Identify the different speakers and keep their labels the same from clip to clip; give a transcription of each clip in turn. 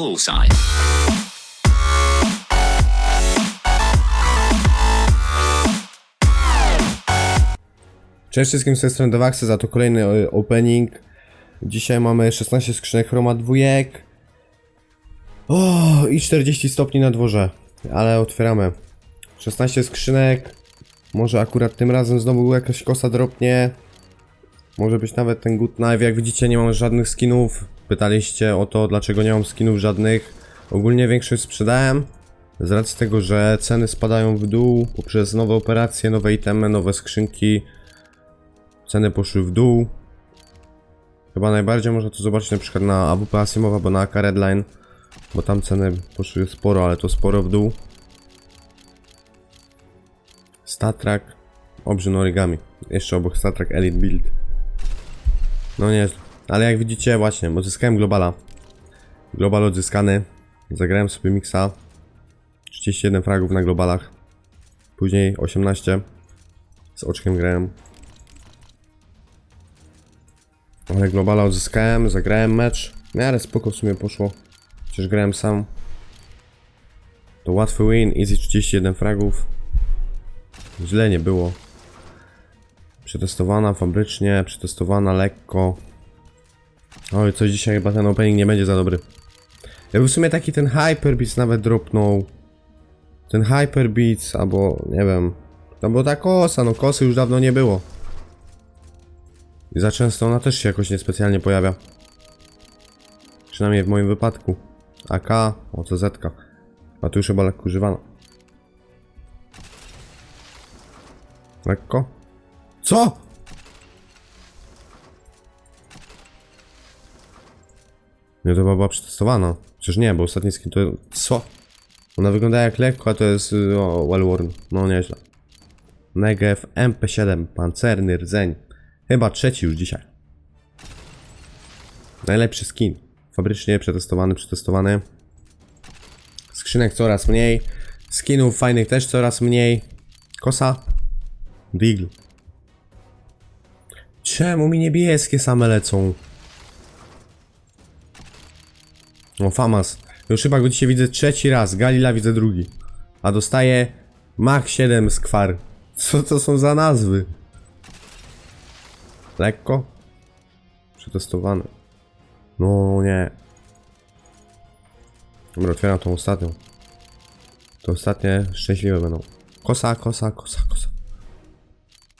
Speaker 1: sign.
Speaker 2: Cześć wszystkim, z tej strony Dewaxy, za to kolejny e, opening. Dzisiaj mamy 16 skrzynek chroma dwójek. O, i 40 stopni na dworze, ale otwieramy. 16 skrzynek. Może akurat tym razem znowu jakaś kosa dropnie. Może być nawet ten good knife. Jak widzicie nie mam żadnych skinów. Pytaliście o to, dlaczego nie mam skinów żadnych. Ogólnie większość sprzedałem. Z racji tego, że ceny spadają w dół poprzez nowe operacje, nowe itemy, nowe skrzynki. Ceny poszły w dół. Chyba najbardziej można to zobaczyć na przykład na AWP Asimowa albo na AK Redline. Bo tam ceny poszły sporo, ale to sporo w dół. Statrak, obrzyn origami. Jeszcze obok Statrak Elite Build. No nie, ale jak widzicie właśnie, odzyskałem globala. Global odzyskany. Zagrałem sobie mixa. 31 fragów na globalach. Później 18. Z oczkiem grałem. Ale globala odzyskałem, zagrałem mecz. W miarę spoko w sumie poszło. Przecież grałem sam. To łatwy win, easy 31 fragów. Źle nie było. Przetestowana fabrycznie, przetestowana lekko. Oj, coś dzisiaj chyba ten opening nie będzie za dobry. Jakby w sumie taki ten Hyper Beats nawet dropnął. Ten Hyper Beats, albo nie wiem. No bo ta kosa, no kosy już dawno nie było. I za często ona też się jakoś niespecjalnie pojawia. Przynajmniej w moim wypadku. AK, OCZ. -ka. A tu już chyba lekko używana. Lekko? Co? Nie, to była przetestowana. Przecież nie, bo ostatni skin to... Co? Ona wygląda jak lekko, a to jest... y, O, well worn. No nieźle. Negev MP7, pancerny rdzeń. Chyba trzeci już dzisiaj. Najlepszy skin. Fabrycznie przetestowany, przetestowany. Skrzynek coraz mniej. Skinów fajnych też coraz mniej. Kosa. Deagle. Czemu mi niebieskie same lecą? O, Famas. Już chyba go dzisiaj widzę trzeci raz. Galila widzę drugi. A dostaję Mach 7 skwar. Co to są za nazwy? Lekko? Przetestowane. No nie. Dobra, otwieram tą ostatnią. To ostatnie szczęśliwe będą. Kosa, kosa, kosa, kosa.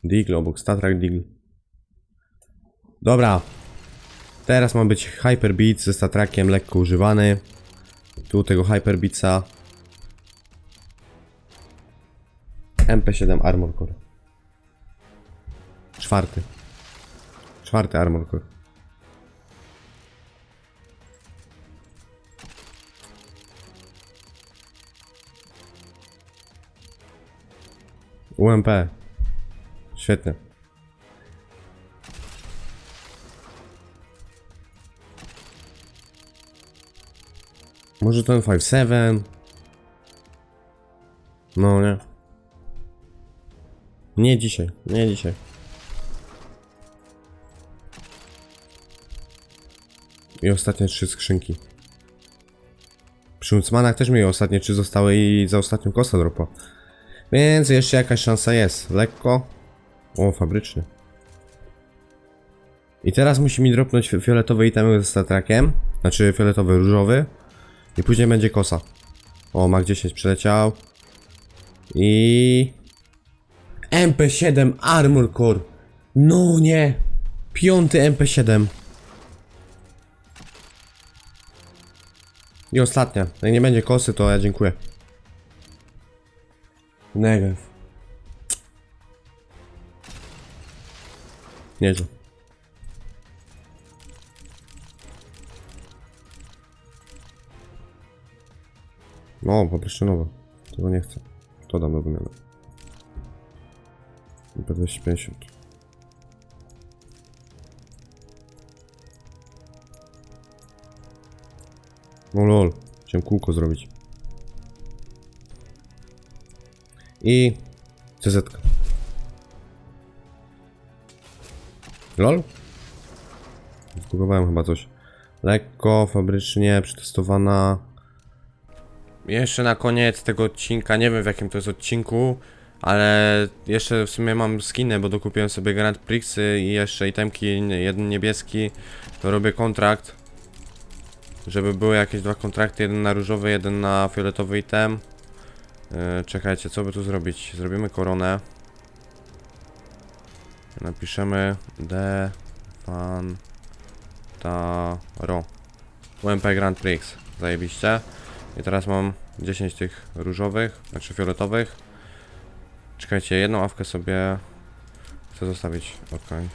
Speaker 2: Deagle obok, Statrak Deagle. Dobra. Teraz ma być Hyper Beat ze Statrakiem lekko używany. Tu tego Hyper Beatsa. MP7 Armor Core. Czwarty. Czwarty Armor Core. UMP. Świetnie. Może ten 5-7? No nie. Nie dzisiaj, nie dzisiaj. I ostatnie trzy skrzynki. Przy Ucmanach też mi ostatnie trzy zostały i za ostatnią kosę dropa. Więc jeszcze jakaś szansa jest. Lekko. O, fabryczny. I teraz musi mi dropnąć fi- fioletowy itemy ze statrakiem. Znaczy fioletowy, różowy. I później będzie kosa. O, Mach 10 przeleciał. I... MP7 Armor Core. No nie. Piąty MP7. I ostatnia. Jak nie będzie kosy, to ja dziękuję. Negev. Nieźle. No, poproszę nowe. Tego nie chcę. To dam do wymiany. IP250. No lol. Chciałem kółko zrobić. I CZ. -ka. Lol? Zbugowałem chyba coś. Lekko, fabrycznie, przetestowana. Jeszcze na koniec tego odcinka, nie wiem w jakim to jest odcinku, ale jeszcze w sumie mam skiny, bo dokupiłem sobie Grand Prixy i jeszcze itemki, jeden niebieski, to robię kontrakt, żeby były jakieś dwa kontrakty, jeden na różowy, jeden na fioletowy item. Yy, czekajcie, co by tu zrobić? Zrobimy koronę. Napiszemy D Fan Taro UMP Grand Prix. Zajebiście. I teraz mam 10 tych różowych, znaczy fioletowych. Czekajcie, jedną awkę sobie chcę zostawić. Okej.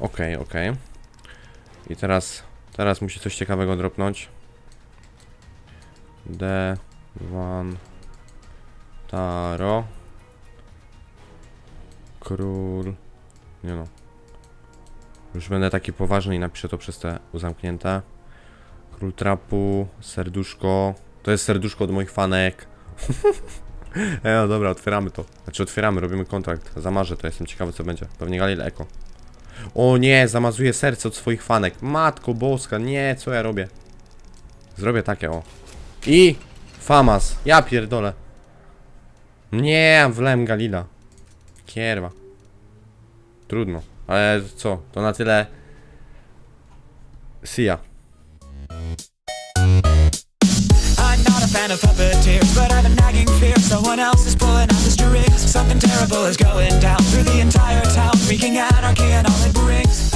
Speaker 2: Okej, okej. I teraz, teraz musi coś ciekawego dropnąć. D1 Taro Król Nie no Już będę taki poważny i napiszę to przez te zamknięte Król trapu Serduszko. To jest serduszko od moich fanek. E, no dobra, otwieramy to. Znaczy otwieramy, robimy kontrakt. Zamarzę to, jestem ciekawy co będzie. Pewnie Galil Eko O nie, zamazuję serce od swoich fanek. Matko boska, nie, co ja robię? Zrobię takie, o. I Famas, ja pierdolę. Nie, wlem Galila. Kierwa. Trudno, ale co, to na tyle Sia
Speaker 1: I'm not a fan of puppeteers, but I have a nagging fear someone else is pulling out the strings. Something terrible is going down through the entire town, wreaking anarchy and all it brings.